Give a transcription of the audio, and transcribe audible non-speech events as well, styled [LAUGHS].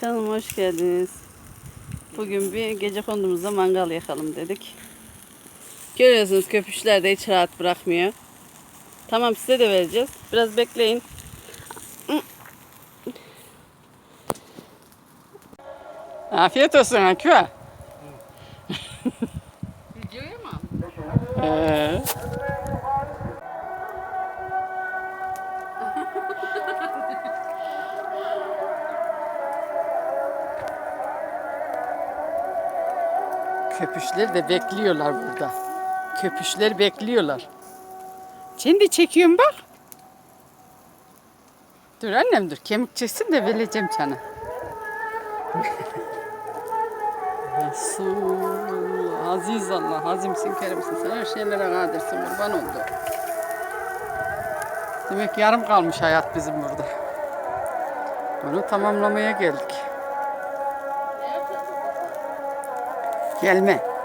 Kanalıma hoş geldiniz. Bugün bir gece kondumuzda mangal yakalım dedik. Görüyorsunuz köpüşler de hiç rahat bırakmıyor. Tamam size de vereceğiz. Biraz bekleyin. Afiyet olsun Akü. [LAUGHS] Videoya mı? Ee, Köpüşler de bekliyorlar burada. Köpüşler bekliyorlar. Seni de çekiyorum bak. Dur annem dur. Kemik çeksin de vereceğim sana. Resul, aziz Allah, azimsin, kerimsin. Sen her şeylere kadirsin, kurban oldu. Demek yarım kalmış hayat bizim burada. Onu tamamlamaya geldik. Gelme.